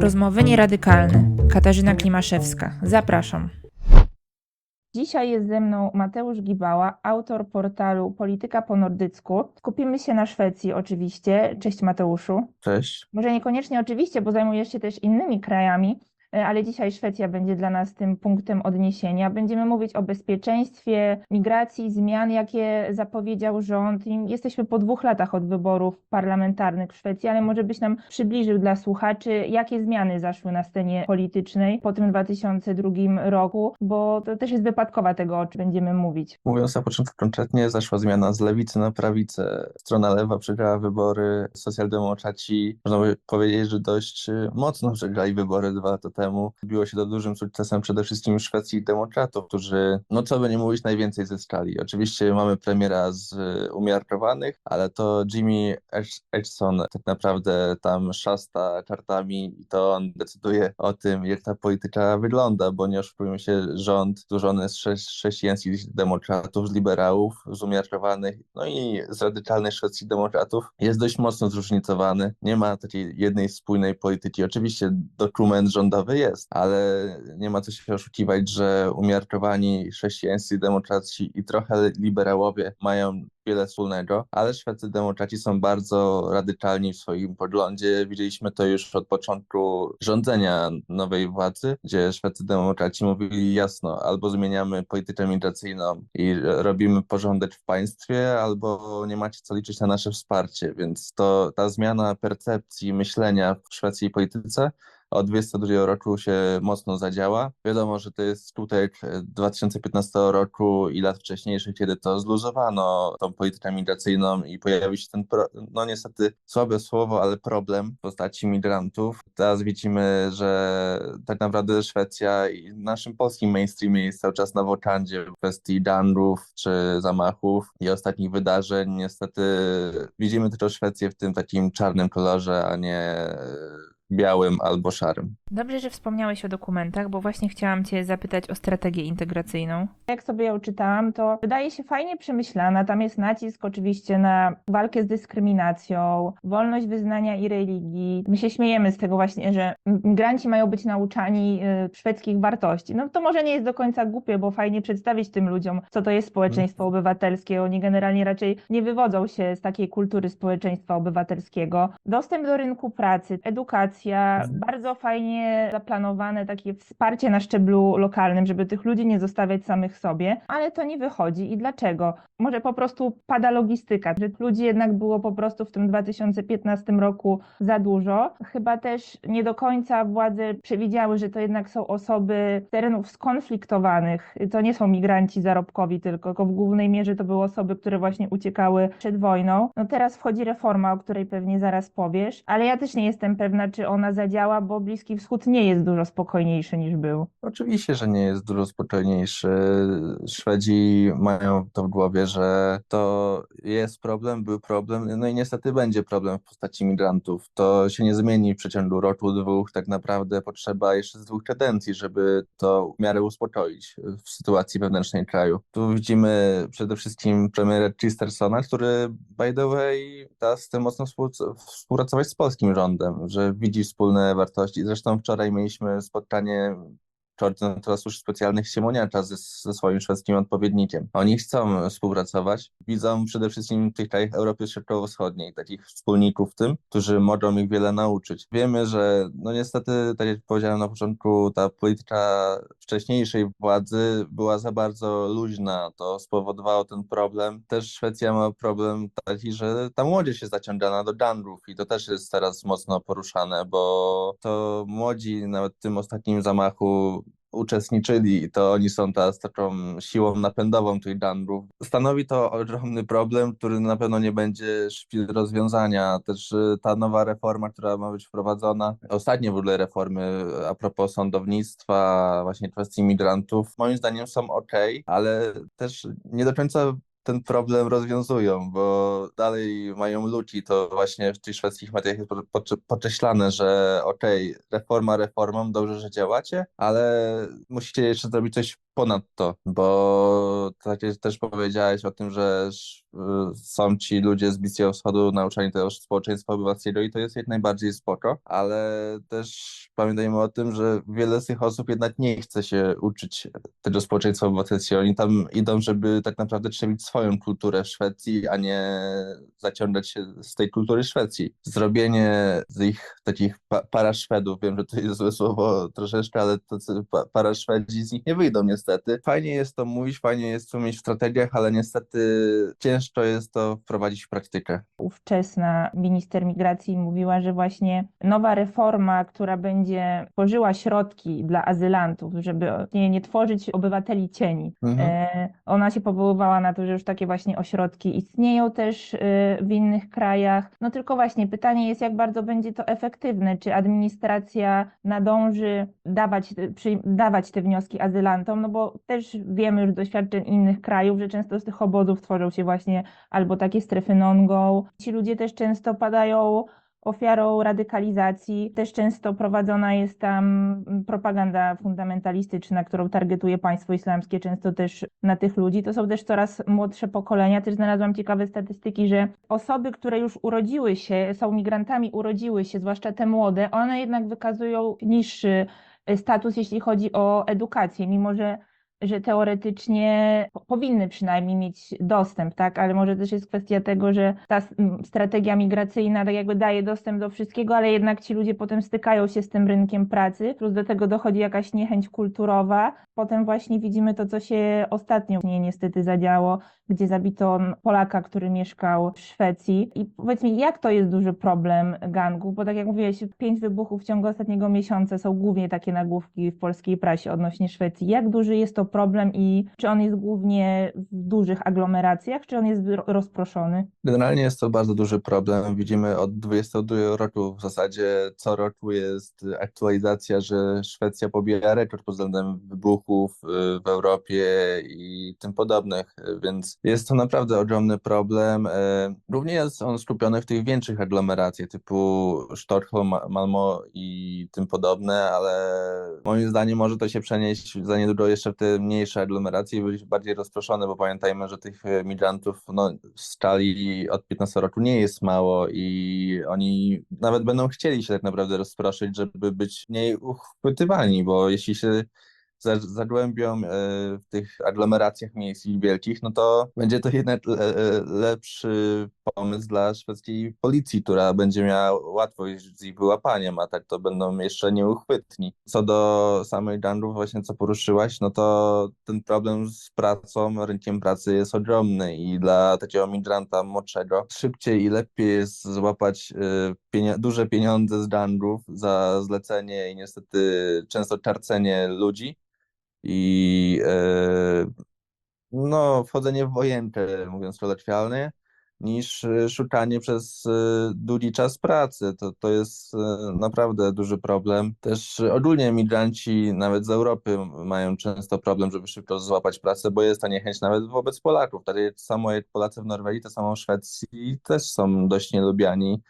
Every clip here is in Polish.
Rozmowy nieradykalne. Katarzyna Klimaszewska. Zapraszam. Dzisiaj jest ze mną Mateusz Gibała, autor portalu Polityka po nordycku. Skupimy się na Szwecji oczywiście. Cześć Mateuszu. Cześć. Może niekoniecznie oczywiście, bo zajmujesz się też innymi krajami, ale dzisiaj Szwecja będzie dla nas tym punktem odniesienia. Będziemy mówić o bezpieczeństwie, migracji, zmian, jakie zapowiedział rząd. Jesteśmy po dwóch latach od wyborów parlamentarnych w Szwecji, ale może byś nam przybliżył dla słuchaczy, jakie zmiany zaszły na scenie politycznej po tym 2002 roku, bo to też jest wypadkowa tego, o czym będziemy mówić. Mówiąc na początku konkretnie, zaszła zmiana z lewicy na prawicę. Strona lewa przegrała wybory, socjaldemokraci, można by powiedzieć, że dość y, mocno przegrali wybory dwa lata temu. Biło się to dużym sukcesem przede wszystkim szwedzkich demokratów, którzy, no co by nie mówić, najwięcej zyskali. Oczywiście mamy premiera z y, umiarkowanych, ale to Jimmy Edgson tak naprawdę tam szasta kartami i to on decyduje o tym, jak ta polityka wygląda, bo nie oszukujmy się, rząd złożony z chrze- chrześcijańskich demokratów, z liberałów, z umiarkowanych, no i z radykalnych szwedzkich demokratów jest dość mocno zróżnicowany. Nie ma takiej jednej spójnej polityki. Oczywiście dokument rządowy jest, ale nie ma co się oszukiwać, że umiarkowani chrześcijańscy demokraci i trochę liberałowie mają wiele wspólnego, ale szwedzcy demokraci są bardzo radykalni w swoim poglądzie. Widzieliśmy to już od początku rządzenia nowej władzy, gdzie szwedzcy demokraci mówili jasno, albo zmieniamy politykę migracyjną i robimy porządek w państwie, albo nie macie co liczyć na nasze wsparcie, więc to ta zmiana percepcji, myślenia w szwedzkiej polityce od 2022 roku się mocno zadziała. Wiadomo, że to jest skutek 2015 roku i lat wcześniejszych, kiedy to zluzowano tą politykę migracyjną i pojawił się ten, pro, no niestety słabe słowo, ale problem w postaci migrantów. Teraz widzimy, że tak naprawdę Szwecja i naszym polskim mainstreamie jest cały czas na wokandzie w kwestii gangów czy zamachów i ostatnich wydarzeń. Niestety widzimy tylko Szwecję w tym takim czarnym kolorze, a nie białym albo szarym. Dobrze, że wspomniałeś o dokumentach, bo właśnie chciałam Cię zapytać o strategię integracyjną. Jak sobie ją czytałam, to wydaje się fajnie przemyślana. Tam jest nacisk oczywiście na walkę z dyskryminacją, wolność wyznania i religii. My się śmiejemy z tego właśnie, że migranci mają być nauczani y, szwedzkich wartości. No to może nie jest do końca głupie, bo fajnie przedstawić tym ludziom, co to jest społeczeństwo obywatelskie. Oni generalnie raczej nie wywodzą się z takiej kultury społeczeństwa obywatelskiego. Dostęp do rynku pracy, edukacja, bardzo fajnie zaplanowane takie wsparcie na szczeblu lokalnym, żeby tych ludzi nie zostawiać samych sobie, ale to nie wychodzi. I dlaczego? Może po prostu pada logistyka, że ludzi jednak było po prostu w tym 2015 roku za dużo. Chyba też nie do końca władze przewidziały, że to jednak są osoby z terenów skonfliktowanych. To nie są migranci zarobkowi tylko, tylko w głównej mierze to były osoby, które właśnie uciekały przed wojną. No teraz wchodzi reforma, o której pewnie zaraz powiesz, ale ja też nie jestem pewna, czy ona zadziała, bo Bliski Wschód nie jest dużo spokojniejszy niż był. Oczywiście, że nie jest dużo spokojniejszy. Szwedzi mają to w głowie, że to jest problem, był problem, no i niestety będzie problem w postaci migrantów. To się nie zmieni w przeciągu roku, dwóch. Tak naprawdę potrzeba jeszcze z dwóch kadencji, żeby to w miarę uspokoić w sytuacji wewnętrznej kraju. Tu widzimy przede wszystkim premiera Chistersona, który by the way teraz chce mocno współ- współpracować z polskim rządem, że widzi wspólne wartości. Zresztą wczoraj mieliśmy spotkanie koordynatora służb specjalnych Siemoniacza ze, ze swoim szwedzkim odpowiednikiem. Oni chcą współpracować. Widzą przede wszystkim w tych krajach Europy Środkowo-Wschodniej takich wspólników w tym, którzy mogą ich wiele nauczyć. Wiemy, że no niestety, tak jak powiedziałem na początku, ta polityka wcześniejszej władzy była za bardzo luźna. To spowodowało ten problem. Też Szwecja ma problem taki, że ta młodzież jest zaciągana do gangów i to też jest teraz mocno poruszane, bo to młodzi nawet w tym ostatnim zamachu uczestniczyli i to oni są teraz taką siłą napędową tych gangów. Stanowi to ogromny problem, który na pewno nie będzie rozwiązania. Też y, ta nowa reforma, która ma być wprowadzona, ostatnie w ogóle reformy a propos sądownictwa, właśnie kwestii migrantów, moim zdaniem są ok, ale też nie do końca ten problem rozwiązują, bo dalej mają ludzi, to właśnie w tych szwedzkich mediach jest po- po- podkreślane, że okej, reforma reformą, dobrze, że działacie, ale musicie jeszcze zrobić coś ponad to, bo tak jak też powiedziałeś o tym, że y, są ci ludzie z Bliskiego Wschodu nauczani też społeczeństwa obywatelskiego i to jest jak najbardziej spoko, ale też pamiętajmy o tym, że wiele z tych osób jednak nie chce się uczyć tego społeczeństwa obywatelskiego. Oni tam idą, żeby tak naprawdę trzebić swoją kulturę w Szwecji, a nie zaciągać się z tej kultury Szwecji. Zrobienie z ich takich pa paraszwedów, wiem, że to jest złe słowo troszeczkę, ale tacy pa paraszwedzi z nich nie wyjdą niestety. Fajnie jest to mówić, fajnie jest to mieć w strategiach, ale niestety ciężko jest to wprowadzić w praktykę. ówczesna minister migracji mówiła, że właśnie nowa reforma, która będzie tworzyła środki dla azylantów, żeby nie, nie tworzyć obywateli cieni. Mhm. E, Ona się powoływała na to, że już takie właśnie ośrodki istnieją też e, w innych krajach. No tylko właśnie pytanie jest, jak bardzo będzie to efektywne. Czy administracja nadąży dawać, przy, dawać te wnioski azylantom? No bo też wiemy już doświadczeń innych krajów, że często z tych obozów tworzą się właśnie albo takie strefy non-go. Ci ludzie też często padają ofiarą radykalizacji. Też często prowadzona jest tam propaganda fundamentalistyczna, którą targetuje państwo islamskie, często też na tych ludzi. To są też coraz młodsze pokolenia. Też znalazłam ciekawe statystyki, że osoby, które już urodziły się, są migrantami, urodziły się, zwłaszcza te młode, one jednak wykazują niższy e, status, jeśli chodzi o edukację, mimo że że teoretycznie po- powinny przynajmniej mieć dostęp, tak? Ale może też jest kwestia tego, że ta strategia migracyjna tak jakby daje dostęp do wszystkiego, ale jednak ci ludzie potem stykają się z tym rynkiem pracy, plus do tego dochodzi jakaś niechęć kulturowa. Potem właśnie widzimy to, co się ostatnio nie niestety zadziało, gdzie zabito Polaka, który mieszkał w Szwecji. I powiedz mi, jak to jest duży problem gangu? Bo tak jak mówiłeś, pięć wybuchów w ciągu ostatniego miesiąca są głównie takie nagłówki w polskiej prasie odnośnie Szwecji. Jak duży jest to problem i czy on jest głównie w dużych aglomeracjach, czy on jest ro- rozproszony? Generalnie jest to bardzo duży problem. Widzimy od 22 roku w zasadzie co roku jest aktualizacja, że Szwecja pobija rekord pod względem wybuchów y, w Europie i tym podobnych, więc jest to naprawdę ogromny problem. Również jest on skupiony w tych większych aglomeracjach typu Sztokholm, Ma- Malmo i tym podobne, ale moim zdaniem może to się przenieść za niedługo jeszcze w te mniejsze aglomeracje i być bardziej rozproszone, bo pamiętajmy, że tych e, migrantów no, w skali od 15 roku nie jest mało i oni nawet będą chcieli się tak naprawdę rozproszyć, żeby być mniej uchwytywani, bo jeśli się zagłębią e, w tych aglomeracjach miejskich wielkich, no to będzie to jednak e, lepszy pomysł dla szwedzkiej policji, która będzie miała łatwość z ich wyłapaniem, a tak to będą jeszcze nieuchwytni. Co do samych gangów, właśnie co poruszyłaś, no to ten problem z pracą, rynkiem pracy jest ogromny i dla takiego migranta młodszego szybciej i lepiej jest złapać e, pienio- duże pieniądze z gangów za zlecenie i niestety często karcenie ludzi i e, no, wchodzenie w wojenkę, mówiąc kolokwialnie, niż e, szukanie przez e, długi czas pracy. To, to jest naprawdę duży problem. Też ogólnie emigranci, nawet z Europy, mają często problem, żeby szybko złapać pracę, bo jest ta niechęć nawet wobec Polaków. Tak samo jak Polacy w Norwegii, to samo w Szwecji też są dość nielubiani.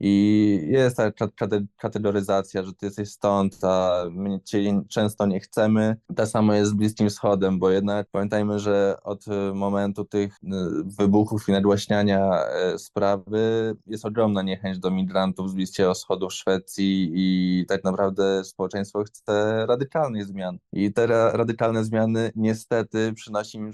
I jest ta ka- kate- kategoryzacja, że ty jesteś stąd, a my cię często nie chcemy. Tak samo jest z Bliskim Wschodem, bo jednak pamiętajmy, że od e, momentu tych e, wybuchów i nagłaśniania e, sprawy jest ogromna niechęć do migrantów z Bliskiego Wschodu w Szwecji i tak naprawdę społeczeństwo chce radykalnych zmian. I te ra- radykalne zmiany niestety przynosi im,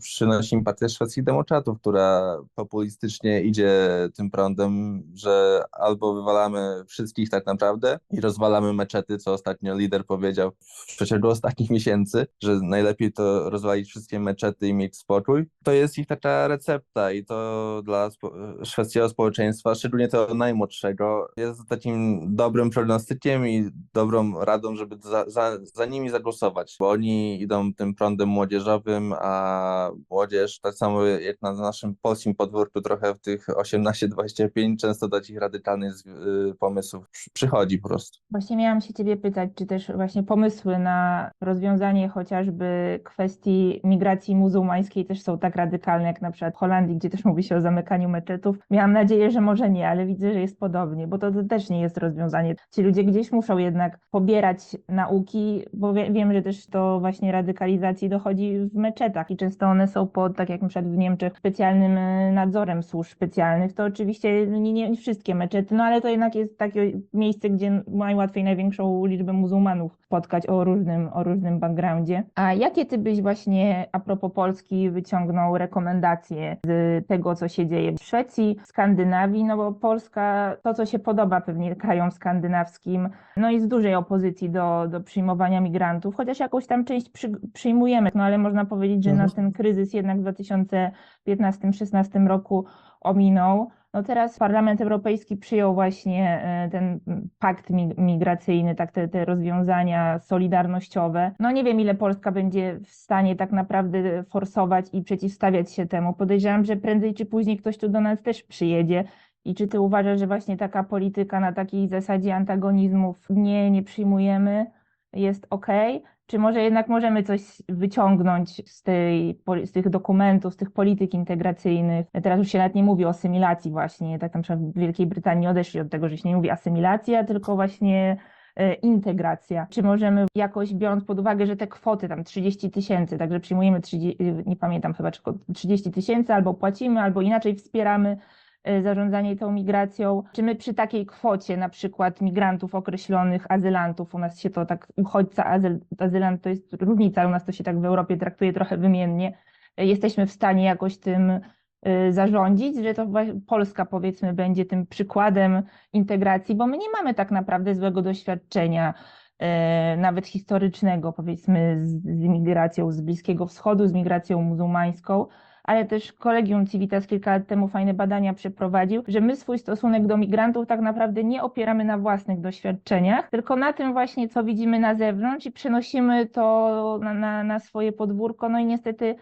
przynosi im Partia Szweckich Demokratów, która populistycznie idzie tym prądem, że albo wywalamy wszystkich tak naprawdę i rozwalamy meczety, co ostatnio lider powiedział w przeciągu ostatnich miesięcy, że najlepiej to rozwalić wszystkie meczety i mieć spokój. To jest ich taka recepta i to dla szwedzkiego społeczeństwa, szczególnie tego najmłodszego, jest takim dobrym prognostykiem i dobrą radą, żeby za, za, za nimi zagłosować, bo oni idą tym prądem młodzieżowym, a młodzież, tak samo jak na naszym polskim podwórku, trochę w tych 18-25, często do takich radykalnych y, pomysłów przy- przychodzi po prostu. Właśnie miałam się Ciebie pytać, czy też właśnie pomysły na rozwiązanie chociażby kwestii migracji muzułmańskiej też są tak radykalne, jak na przykład w Holandii, gdzie też mówi się o zamykaniu meczetów. Miałam nadzieję, że może nie, ale widzę, że jest podobnie, bo to, to też nie jest rozwiązanie. Ci ludzie gdzieś muszą jednak pobierać nauki, bo wie, wiem, że też do właśnie radykalizacji dochodzi w meczetach i często one są pod, tak jak na przykład w Niemczech, specjalnym e, nadzorem służb specjalnych. To oczywiście nie, nie wszystkie meczety, no ale to jednak jest takie miejsce, gdzie najłatwiej największą liczbę muzułmanów spotkać o różnym, o różnym backgroundzie. A jakie ty byś właśnie a propos Polski wyciągnął rekomendacje z tego, co się dzieje w Szwecji, w Skandynawii, no bo Polska, to co się podoba pewnie krajom skandynawskim, no i z dużej opozycji do, do przyjmowania migrantów, chociaż jakąś tam część przy, przyjmujemy, no ale można powiedzieć, że Mhm. na ten kryzys jednak w 2015-16 roku ominął. No teraz Parlament Europejski przyjął właśnie e, ten pakt mi- migracyjny, tak te, te rozwiązania solidarnościowe. No nie wiem, ile Polska będzie w stanie tak naprawdę forsować i przeciwstawiać się temu. Podejrzewam, że prędzej czy później ktoś tu do nas też przyjedzie. I czy ty uważasz, że właśnie taka polityka na takiej zasadzie antagonizmów nie, nie przyjmujemy jest ok? Czy może jednak możemy coś wyciągnąć z, tej, z tych dokumentów, z tych polityk integracyjnych? Teraz już się nawet nie mówi o asymilacji właśnie, tak na przykład w Wielkiej Brytanii odeszli od tego, że się nie mówi asymilacja, tylko właśnie e, integracja. Czy możemy jakoś, biorąc pod uwagę, że te kwoty tam 30 tysięcy, także przyjmujemy 30, nie pamiętam chyba, czy 30 tysięcy, albo płacimy, albo inaczej wspieramy zarządzanie tą migracją. Czy my przy takiej kwocie na przykład migrantów określonych, azylantów, u nas się to tak, uchodźca, azyl, azylant to jest różnica, u nas to się tak w Europie traktuje trochę wymiennie, e, jesteśmy w stanie jakoś tym e, zarządzić, że to Polska powiedzmy będzie tym przykładem integracji, bo my nie mamy tak naprawdę złego doświadczenia nawet historycznego, powiedzmy, z, z migracją z Bliskiego Wschodu, z migracją muzułmańską, ale też Kolegium Civitas kilka lat temu fajne badania przeprowadził, że my swój stosunek do migrantów tak naprawdę nie opieramy na własnych doświadczeniach, tylko na tym właśnie, co widzimy na zewnątrz i przenosimy to na, na, na swoje podwórko. No i niestety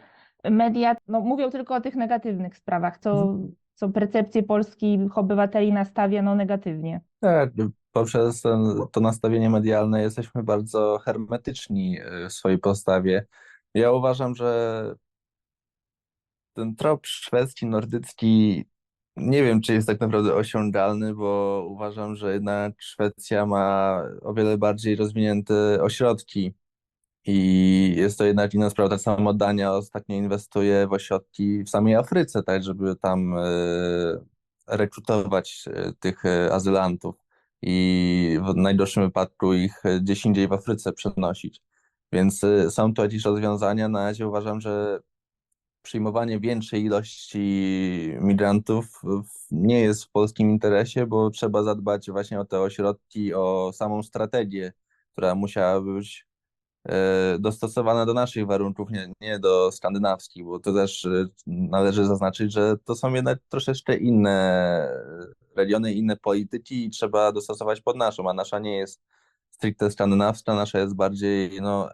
media no, mówią tylko o tych negatywnych sprawach, co, co percepcję polskich obywateli nastawia no, negatywnie. Tak, poprzez ten, to nastawienie medialne jesteśmy bardzo hermetyczni w swojej postawie. Ja uważam, że ten trop szwedzki, nordycki, nie wiem, czy jest tak naprawdę osiągalny, bo uważam, że jednak Szwecja ma o wiele bardziej rozwinięte ośrodki i jest to jednak inna sprawa. Tak samo Dania ostatnio inwestuje w ośrodki w samej Afryce, tak, żeby tam y, rekrutować y, tych y, azylantów i w najdroższym wypadku ich gdzieś indziej w Afryce przenosić. Więc są to jakieś rozwiązania. Na razie uważam, że przyjmowanie większej ilości migrantów nie jest w polskim interesie, bo trzeba zadbać właśnie o te ośrodki, o samą strategię, która musiałaby być e, dostosowana do naszych warunków, nie, nie do skandynawskich, bo to też e, należy zaznaczyć, że to są jednak troszeczkę inne regiony, inne polityki i trzeba dostosować pod naszą, a nasza nie jest stricte skandynawska, nasza jest bardziej no,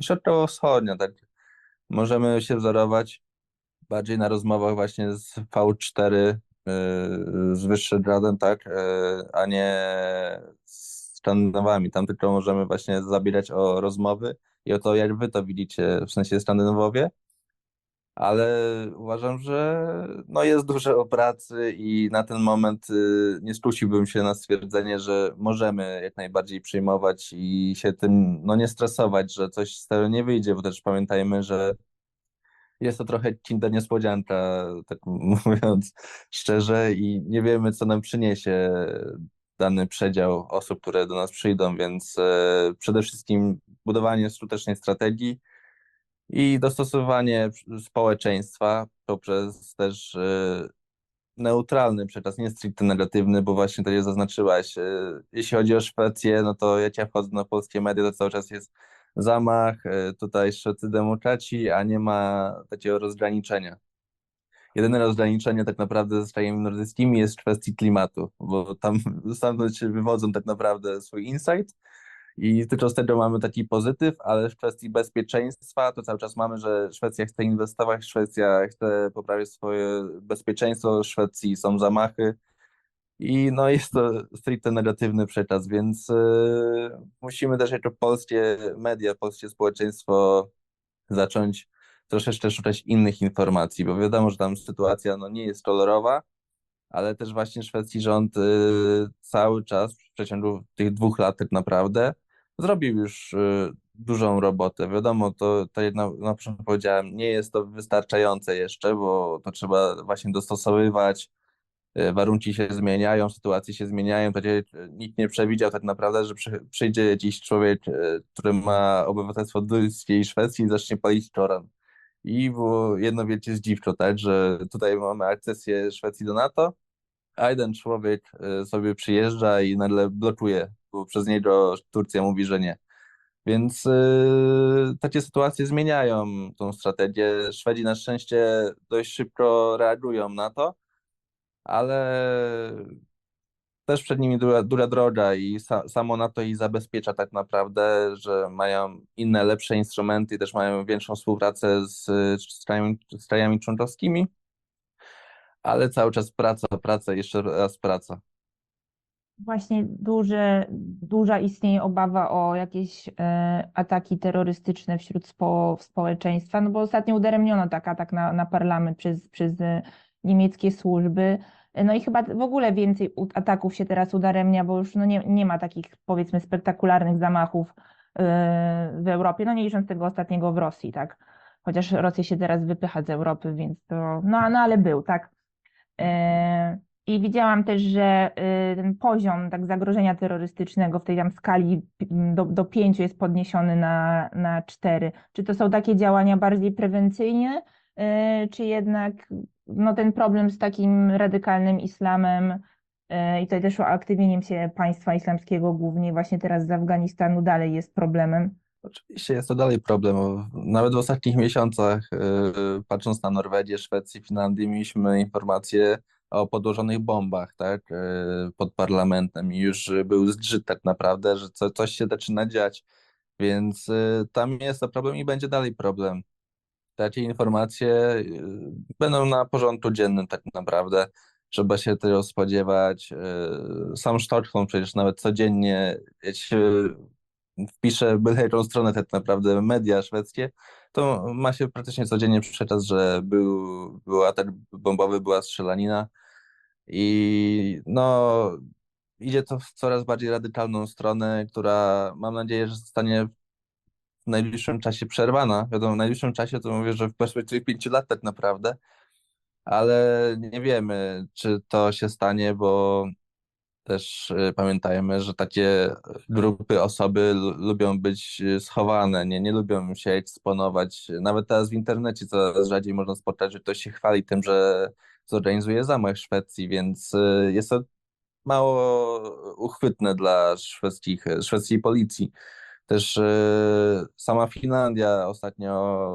środkowo-wschodnia, tak możemy się wzorować bardziej na rozmowach właśnie z V4, y, z Wyszegradem, tak, y, a nie z Skandynawami. Tam tylko możemy właśnie zabierać o rozmowy i o to, jak wy to widzicie, w sensie Skandynawowie. Ale uważam, że no jest dużo pracy i na ten moment y, nie skusiłbym się na stwierdzenie, że możemy jak najbardziej przyjmować i się tym no nie stresować, że coś z tego nie wyjdzie, bo też pamiętajmy, że jest to trochę Kinder niespodzianka, tak mówiąc szczerze, i nie wiemy, co nam przyniesie dany przedział osób, które do nas przyjdą, więc e, przede wszystkim budowanie skutecznej strategii i dostosowanie społeczeństwa poprzez też e, neutralny przekaz, nie stricte negatywny, bo właśnie tak jak zaznaczyłaś, e, jeśli chodzi o Szwecję, no to ja wchodzę na polskie media, to cały czas jest zamach, e, tutaj szwecy demokraci, a nie ma takiego rozgraniczenia. Jedyne rozgraniczenie tak naprawdę z krajami nordyckimi jest w kwestii klimatu, bo tam stamtąd się wywodzą tak naprawdę swój insight i tylko z tego mamy taki pozytyw, ale w kwestii bezpieczeństwa to cały czas mamy, że Szwecja chce inwestować, Szwecja chce poprawić swoje bezpieczeństwo, w Szwecji są zamachy. I no jest to stricte negatywny przekaz, więc y, musimy też jako polskie media, polskie społeczeństwo zacząć troszeczkę szukać innych informacji, bo wiadomo, że tam sytuacja no, nie jest kolorowa, ale też właśnie szwedzki rząd y, cały czas w przeciągu tych dwóch lat tak naprawdę zrobił już y, dużą robotę. Wiadomo, to tak jak na, na początku powiedziałem, nie jest to wystarczające jeszcze, bo to trzeba właśnie dostosowywać, y, warunki się zmieniają, sytuacje się zmieniają, jak nikt nie przewidział tak naprawdę, że przy, przyjdzie jakiś człowiek, y, który ma obywatelstwo duńskie i szwedzkie i zacznie palić Koran. I było jedno wielkie zdziwko, tak, że tutaj mamy akcesję Szwecji do NATO, a jeden człowiek y, sobie przyjeżdża i nagle blokuje, bo przez niego Turcja mówi, że nie. Więc y, takie sytuacje zmieniają tą strategię. Szwedzi na szczęście dość szybko reagują na to, ale też przed nimi długa droga i sa, samo na to ich zabezpiecza tak naprawdę, że mają inne, lepsze instrumenty też mają większą współpracę z, z, krajami, z krajami członkowskimi, ale cały czas praca, praca, jeszcze raz praca. Właśnie duże, duża istnieje obawa o jakieś e, ataki terrorystyczne wśród spo, społeczeństwa, no bo ostatnio udaremniono tak atak na, na parlament przez, przez e, niemieckie służby. No i chyba w ogóle więcej ataków się teraz udaremnia, bo już no nie, nie ma takich powiedzmy spektakularnych zamachów e, w Europie, no nie licząc tego ostatniego w Rosji, tak? Chociaż Rosja się teraz wypycha z Europy, więc to, no, no ale był, tak? E, I widziałam też, że y, ten poziom tak zagrożenia terrorystycznego w tej tam skali do, do 5 jest podniesiony na, na 4. Czy to są takie działania bardziej prewencyjne, y, czy jednak no, ten problem z takim radykalnym islamem y, i tutaj też uaktywnieniem się państwa islamskiego, głównie właśnie teraz z Afganistanu, dalej jest problemem? Oczywiście jest to dalej problem. Nawet w ostatnich miesiącach, yy, patrząc na Norwegię, Szwecję, Finlandię, mieliśmy informacje o podłożonych bombach, tak, yy, pod parlamentem i już był zgrzyt tak naprawdę, że co, coś się zaczyna dziać, więc yy, tam jest to problem i będzie dalej problem. Takie informacje będą na porządku dziennym tak naprawdę. Trzeba się tego spodziewać. Sam Sztokholm przecież nawet codziennie, jak się wpisze byle jaką stronę tak naprawdę media szwedzkie, to ma się praktycznie codziennie przekaz, że był, był atak bombowy, była strzelanina i no idzie to w coraz bardziej radykalną stronę, która mam nadzieję, że zostanie w najbliższym czasie przerwana. Wiadomo, w najbliższym czasie to mówię, że w perspektywie pięciu lat tak naprawdę, ale nie wiemy, czy to się stanie, bo też y, pamiętajmy, że takie grupy, osoby lu- lubią być y, schowane, nie, nie lubią się eksponować. Nawet teraz w internecie coraz rzadziej można spotkać, że ktoś się chwali tym, że zorganizuje zamach w Szwecji, więc jest to mało uchwytne dla szwedzkich, szwedzkiej policji. Też sama Finlandia ostatnio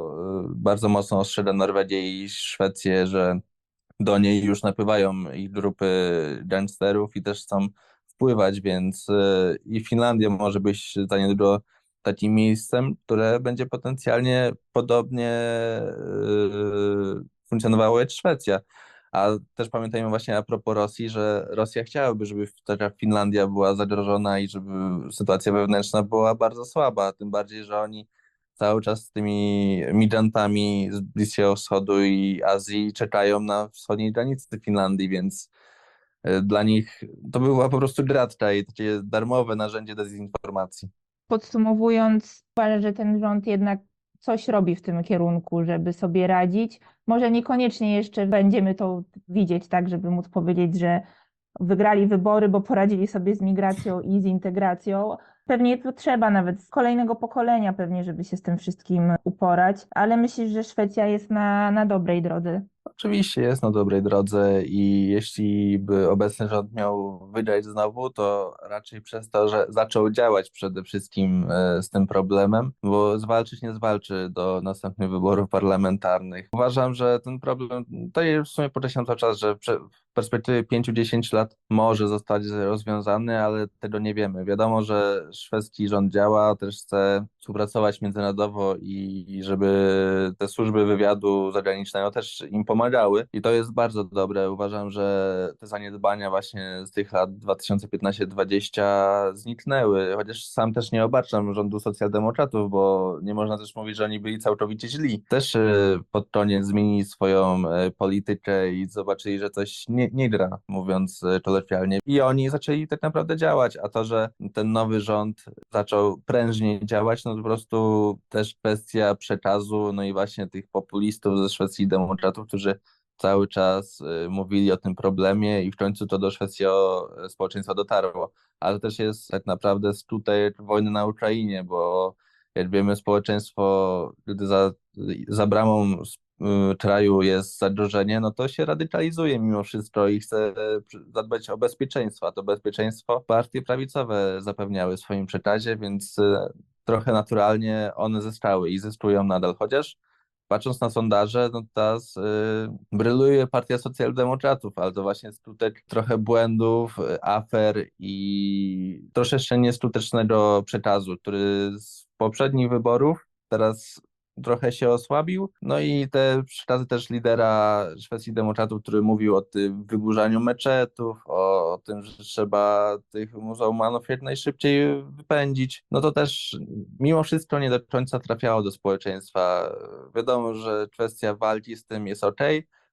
bardzo mocno ostrzega Norwegię i Szwecję, że do niej już napływają ich grupy gangsterów i też chcą wpływać, więc y, i Finlandia może być za niedługo takim miejscem, które będzie potencjalnie podobnie y, funkcjonowało jak Szwecja. A też pamiętajmy właśnie a propos Rosji, że Rosja chciałaby, żeby taka Finlandia była zagrożona i żeby sytuacja wewnętrzna była bardzo słaba, tym bardziej, że oni cały czas z tymi migrantami z Bliskiego Wschodu i Azji czekają na wschodniej granicy Finlandii, więc e, dla nich to była po prostu gratka i takie darmowe narzędzie dezinformacji. Podsumowując, uważam, że ten rząd jednak coś robi w tym kierunku, żeby sobie radzić. Może niekoniecznie jeszcze będziemy to widzieć, tak, żeby móc powiedzieć, że wygrali wybory, bo poradzili sobie z migracją i z integracją. Pewnie to trzeba nawet z kolejnego pokolenia pewnie, żeby się z tym wszystkim uporać, ale myślę, że Szwecja jest na, na dobrej drodze. Oczywiście jest na dobrej drodze i jeśli by obecny rząd miał wygrać znowu, to raczej przez to, że zaczął działać przede wszystkim e, z tym problemem, bo zwalczyć nie zwalczy do następnych wyborów parlamentarnych. Uważam, że ten problem, to jest w sumie podkreślam cały czas, że w perspektywie 5-10 lat może zostać rozwiązany, ale tego nie wiemy. Wiadomo, że szwedzki rząd działa, też chce współpracować międzynarodowo i żeby te służby wywiadu zagranicznego też im pomagały. I to jest bardzo dobre. Uważam, że te zaniedbania właśnie z tych lat 2015-2020 zniknęły, chociaż sam też nie obarczam rządu socjaldemokratów, bo nie można też mówić, że oni byli całkowicie źli. Też e, pod koniec zmienili swoją e, politykę i zobaczyli, że coś nie, nie gra, mówiąc e, kolokwialnie. I oni zaczęli tak naprawdę działać, a to, że ten nowy rząd zaczął prężniej działać, no to po prostu też kwestia przekazu, no i właśnie tych populistów ze Szwecji demokratów, którzy cały czas y, mówili o tym problemie i w końcu to do szwedzkiego społeczeństwa dotarło. Ale też jest tak naprawdę skutek wojny na Ukrainie, bo jak wiemy, społeczeństwo, gdy za, za bramą kraju jest zagrożenie, no to się radykalizuje mimo wszystko i chce zadbać o bezpieczeństwo, a to bezpieczeństwo partie prawicowe zapewniały w swoim przekazie, więc y, trochę naturalnie one zyskały i zyskują nadal, chociaż patrząc na sondaże, no teraz y, bryluje partia socjaldemokratów, ale to właśnie skutek trochę błędów, y, afer i troszeczkę nieskutecznego przekazu, który z poprzednich wyborów teraz trochę się osłabił. No i te przekazy też lidera Szwecji Demokratów, który mówił o tym wyburzaniu meczetów, o, tym, że trzeba tych muzułmanów jak najszybciej wypędzić. No to też mimo wszystko nie do końca trafiało do społeczeństwa. Wiadomo, że kwestia walki z tym jest ok,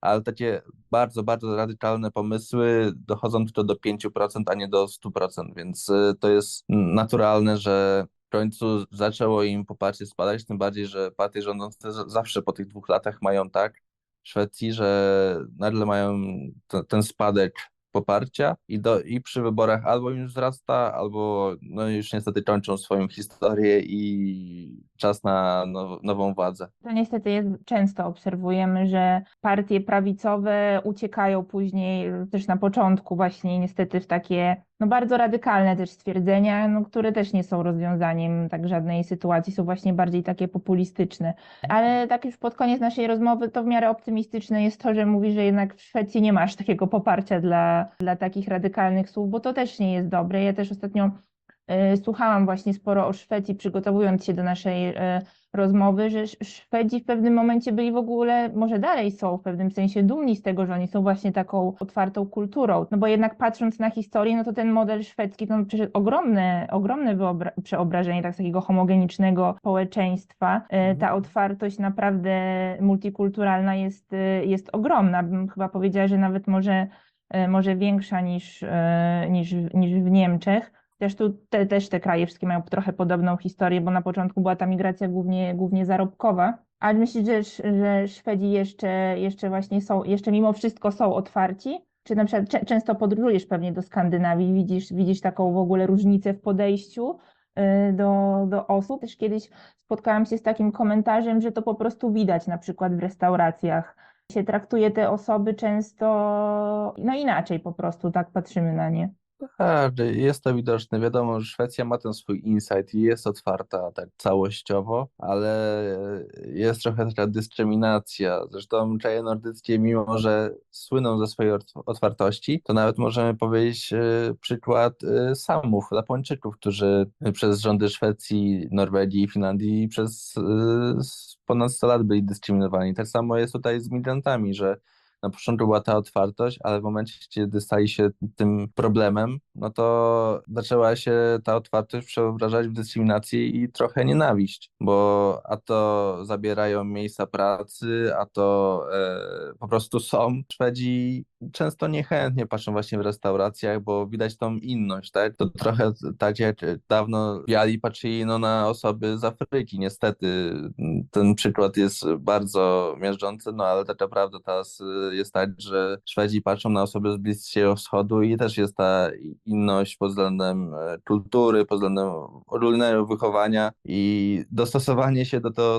ale takie bardzo, bardzo radykalne pomysły dochodzą tylko do 5%, a nie do 100%, więc y, to jest naturalne, że końcu zaczęło im poparcie spadać, tym bardziej, że partie rządzące zawsze po tych dwóch latach mają tak w Szwecji, że nagle mają ten spadek poparcia i, do, i przy wyborach albo im wzrasta, albo no już niestety kończą swoją historię i czas na now, nową władzę. To niestety jest, często obserwujemy, że partie prawicowe uciekają później, też na początku właśnie niestety w takie no bardzo radykalne też stwierdzenia, no, które też nie są rozwiązaniem tak żadnej sytuacji, są właśnie bardziej takie populistyczne. Ale tak już pod koniec naszej rozmowy to w miarę optymistyczne jest to, że mówi, że jednak w Szwecji nie masz takiego poparcia dla, dla takich radykalnych słów, bo to też nie jest dobre. Ja też ostatnio słuchałam właśnie sporo o Szwecji, przygotowując się do naszej y, rozmowy, że Szwedzi w pewnym momencie byli w ogóle, może dalej są w pewnym sensie dumni z tego, że oni są właśnie taką otwartą kulturą. No bo jednak patrząc na historię, no to ten model szwedzki to przecież ogromne, ogromne przeobrażenie tak takiego homogenicznego społeczeństwa. E, mhm. Ta otwartość naprawdę multikulturalna jest, e, jest ogromna. Bym chyba powiedziała, że nawet może, e, może większa niż, niż, niż w Niemczech. Też tu te, też te kraje wszystkie mają trochę podobną historię, bo na początku była ta migracja głównie, głównie zarobkowa. Ale myślisz, że, że Szwedzi jeszcze, jeszcze właśnie są, jeszcze mimo wszystko są otwarci? Czy na przykład często podróżujesz pewnie do Skandynawii, widzisz, widzisz taką w ogóle różnicę w podejściu y, do, do osób. Też kiedyś spotkałam się z takim komentarzem, że to po prostu widać na przykład w restauracjach. Się traktuje te osoby często no inaczej po prostu, tak patrzymy na nie. Tak, jest to widoczne. Wiadomo, że Szwecja ma ten swój insight i jest otwarta tak całościowo, ale jest trochę taka dyskryminacja. Zresztą kraje nordyckie, mimo że słyną ze swojej otwartości, to nawet możemy powiedzieć e, przykład e, Samów, Lapończyków, którzy przez rządy Szwecji, Norwegii i Finlandii przez e, ponad 100 lat byli dyskryminowani. Tak samo jest tutaj z migrantami, że na początku była ta otwartość, ale w momencie, kiedy stali się tym problemem, no to zaczęła się ta otwartość przeobrażać w dyskryminację i trochę nienawiść, bo a to zabierają miejsca pracy, a to e, po prostu są. Szwedzi często niechętnie patrzą właśnie w restauracjach, bo widać tą inność, tak? To trochę tak jak dawno biali patrzyli no, na osoby z Afryki. Niestety ten przykład jest bardzo miażdżący, no ale tak naprawdę teraz jest tak, że Szwedzi patrzą na osoby z Bliskiego Wschodu i też jest ta inność pod względem e, kultury, pod względem ogólnego wychowania i dostosowanie się do tego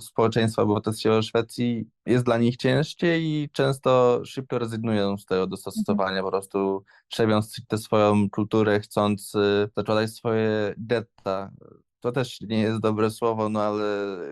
społeczeństwa obywatelskiego Szwecji jest dla nich ciężkie i często szybko rezygnują z tego dostosowania, po prostu trzebiąc tę swoją kulturę, chcąc y, zakładać swoje getta. To też nie jest dobre słowo, no ale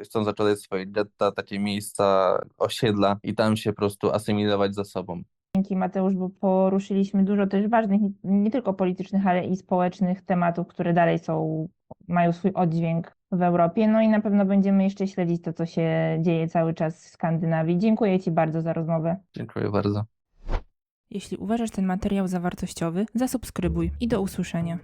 chcą zakładać swoje getta, takie miejsca, osiedla i tam się po prostu asymilować za sobą. Dzięki Mateusz, bo poruszyliśmy dużo też ważnych, nie tylko politycznych, ale i społecznych tematów, które dalej są, mają swój oddźwięk w Europie. No i na pewno będziemy jeszcze śledzić to, co się dzieje cały czas w Skandynawii. Dziękuję Ci bardzo za rozmowę. Dziękuję bardzo. Jeśli uważasz ten materiał za wartościowy, zasubskrybuj i do usłyszenia.